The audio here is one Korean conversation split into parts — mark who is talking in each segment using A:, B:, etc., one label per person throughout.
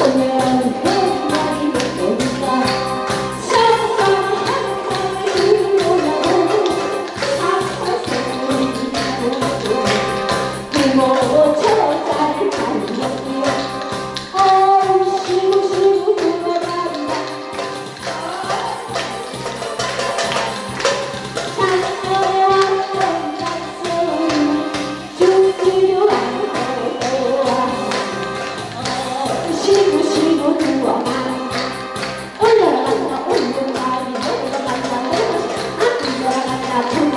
A: 欢迎 같은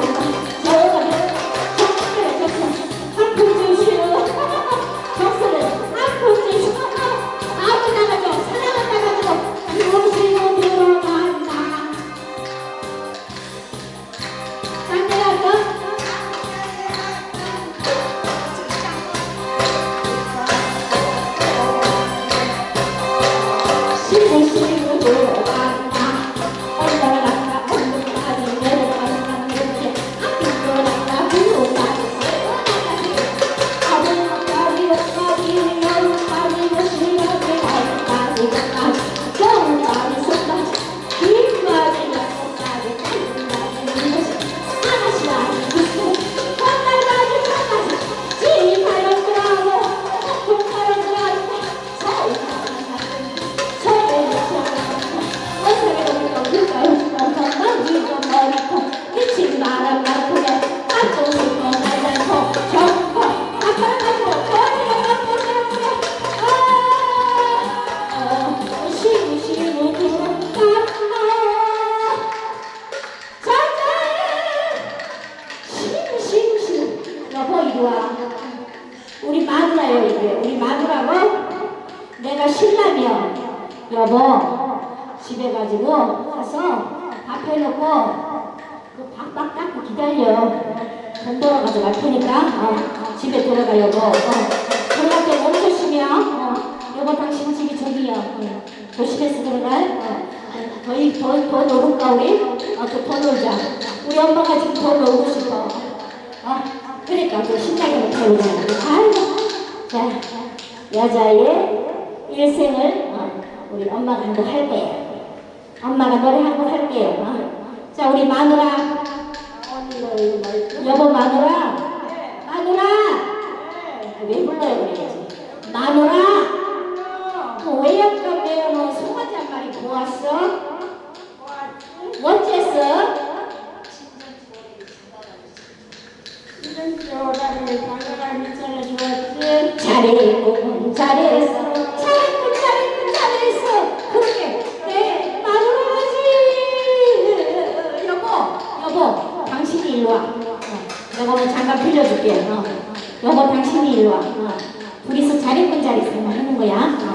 A: 우리 마누라요 이게. 우리 마누라고 내가 신라면 여보 집에 가지고 가서 밥 해놓고 그 밥밥 닦고 기다려. 돈 벌어가지고 갈 테니까 어, 집에 들어가 여보. 어. 들어갈 때 멈춰시며 어. 여보 당신 집이 저기요. 어. 조심해서 들어가. 어. 저희 더, 더 놀을까 우리? 어, 또더 놀자. 우리 엄마가 지금 더 놀고 싶어. 어? 그러니까 또 신나게 못하고 아이고. 자, 여자의 일생을 어, 우리 엄마가 한 곡 할게요. 엄마가 노래 한 곡 할게요. 어. 자, 우리 마누라. 여보 마누라. 마누라. 아, 왜 불러요 그래야지. 마누라. 너 외양간 매어놓은 송아지 한 마리 보았어? 어째서?
B: 이런 저라를 방랑하니 잘해주었지.
A: 잘했고 잘했어 잘했고 잘했고 잘했어 그렇게 내 마누라지 여보 여보 당신이 일로 와 어, 내가 오늘 잠깐 빌려줄게 어. 여보 당신이 일로 와 어. 둘이서 잘했군 잘했어 하는 거야 어.